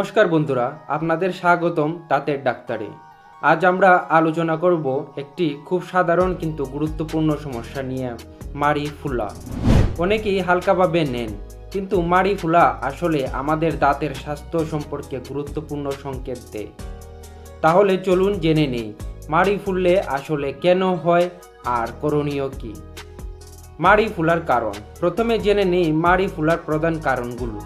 নমস্কার বন্ধুরা, আপনাদের স্বাগতম দাঁতের ডাক্তারে। আজ আমরা আলোচনা করব একটি খুব সাধারণ কিন্তু গুরুত্বপূর্ণ সমস্যা নিয়ে মাড়ি ফুলা অনেকেই হালকাভাবে নেন, কিন্তু মাড়ি ফুলা আসলে আমাদের দাঁতের স্বাস্থ্য সম্পর্কে গুরুত্বপূর্ণ সংকেত দেয়। তাহলে চলুন জেনে নেই মাড়ি ফুললে আসলে কেন হয় আর করণীয় কী? মাড়ি ফুলার কারণ। প্রথমে জেনে নেই মাড়ি ফুলার প্রধান কারণগুলো।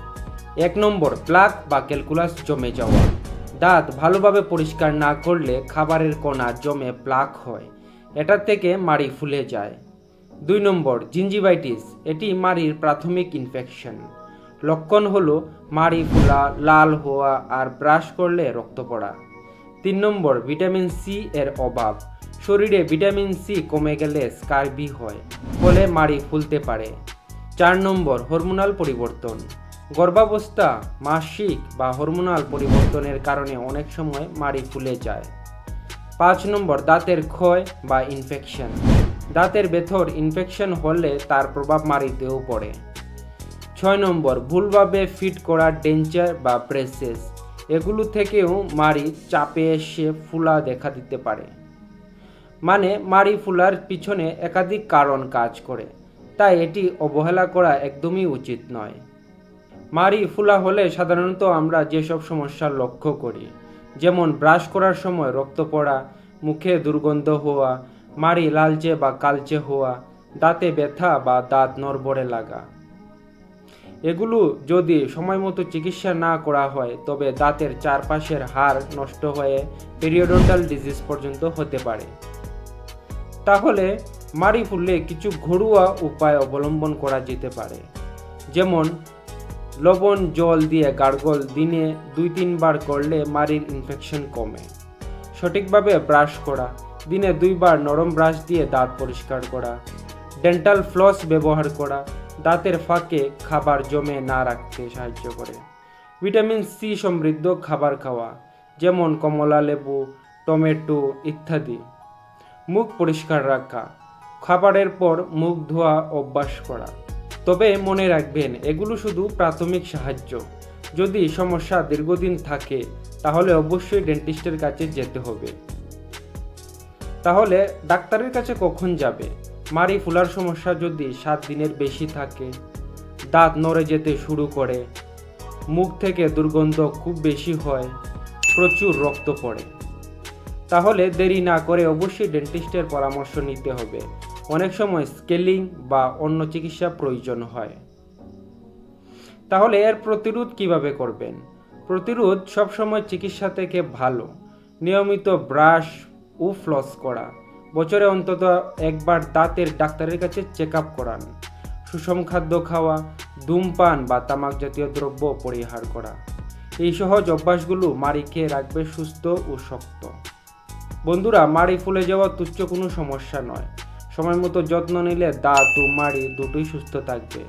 এক নম্বর প্লাক বা ক্যালকুলাস জমে যাওয়া। দাঁত ভালোভাবে পরিষ্কার না করলে খাবারের কণা জমে প্লাক হয়। এটা থেকে মাড়ি ফুলে যায়। দুই নম্বর জিঞ্জিভাইটিস এটি মাড়ির প্রাথমিক ইনফেকশন লক্ষণ হলো মাড়ি ফুলা, লাল হওয়া আর ব্রাশ করলে রক্ত পড়া। তিন নম্বর, ভিটামিন সি এর অভাব। শরীরে ভিটামিন সি কমে গেলে স্কারবি হয়, ফলে মাড়ি ফুলতে পারে। চার নম্বর, হরমোনাল পরিবর্তন। গর্ভাবস্থা, মাসিক বা হরমোনাল পরিবর্তনের কারণে অনেক সময় মাড়ি ফুলে যায়। পাঁচ নম্বর, দাঁতের ক্ষয় বা ইনফেকশন দাঁতের ভেতর ইনফেকশন হলে তার প্রভাব মাড়িতেও পড়ে। ছয় নম্বর, ভুলভাবে ফিট করা ডেঞ্চার বা ব্রেসেস এগুলো থেকেও মাড়ি চাপে এসে ফুলা দেখা দিতে পারে। মানে মাড়ি ফুলার পিছনে একাধিক কারণ কাজ করে। তাই এটি অবহেলা করা একদমই উচিত নয়। মাড়ি ফুলা হলে সাধারণত আমরা যেসব সমস্যার লক্ষ্য করি, যেমন ব্রাশ করার সময় রক্ত পড়া, মুখে দুর্গন্ধ হওয়া মাড়ি লালচে বা কালচে হওয়া, দাঁতে ব্যথা বা দাঁত নড়বড়ে লাগা। এগুলো যদি সময় মতো চিকিৎসা না করা হয়, তবে দাঁতের চারপাশের হাড় নষ্ট হয়ে পেরিওডন্টাল ডিজিজ পর্যন্ত হতে পারে। তাহলে মাড়ি ফুললে কিছু ঘরোয়া উপায় অবলম্বন করা যেতে পারে, যেমন লবণ, জল দিয়ে গার্গল দিনে দুই তিনবার করলে মাড়ির ইনফেকশন কমে। সঠিকভাবে ব্রাশ করা, দিনে দুইবার নরম ব্রাশ দিয়ে দাঁত পরিষ্কার করা ডেন্টাল ফ্লস ব্যবহার করা, দাঁতের ফাঁকে খাবার জমে না রাখতে সাহায্য করে। ভিটামিন সি সমৃদ্ধ খাবার খাওয়া, যেমন কমলা লেবু, টমেটো ইত্যাদি। মুখ পরিষ্কার রাখা, খাবারের পর মুখ ধোয়া অভ্যাস করা। তবে মনে রাখবেন, এগুলো শুধু প্রাথমিক সাহায্য। যদি সমস্যা দীর্ঘদিন থাকে, তাহলে অবশ্যই ডেন্টিস্টের কাছে যেতে হবে। তাহলে ডাক্তারের কাছে কখন যাবে? মারি ফুলার সমস্যা যদি সাত দিনের বেশি থাকে, দাঁত নড়ে যেতে শুরু করে, মুখ থেকে দুর্গন্ধ খুব বেশি হয়, প্রচুর রক্ত পড়ে। তাহলে দেরি না করে অবশ্যই ডেন্টিস্টের পরামর্শ নিতে হবে। অনেক সময় স্কেলিং বা অন্য চিকিৎসা প্রয়োজন হয়। তাহলে এর প্রতিরোধ কীভাবে করবেন? প্রতিরোধ সবসময় চিকিৎসা থেকে ভালো। নিয়মিত ব্রাশ ও ফ্লস করা। বছরে অন্তত একবার দাঁতের ডাক্তারের কাছে চেক আপ করান। সুষম খাদ্য খাওয়া, ধূমপান বা তামাক জাতীয় দ্রব্য পরিহার করা। এই সহজ অভ্যাসগুলো মাড়ি খেয়ে রাখবে সুস্থ ও শক্ত। বন্ধুরা, মাড়ি ফুলে যাওয়া তুচ্ছ কোনো সমস্যা নয়। সময় মতো যত্ন নিলে দাঁত ও মাড়ি দুটোই সুস্থ থাকবে।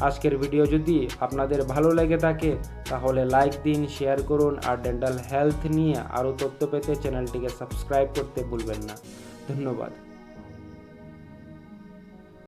আজকের ভিডিও যদি আপনাদের ভালো লেগে থাকে, তাহলে লাইক দিন, শেয়ার করুন আর ডেন্টাল হেলথ নিয়ে আরও তথ্য পেতে চ্যানেলটিকে সাবস্ক্রাইব করতে ভুলবেন না। ধন্যবাদ।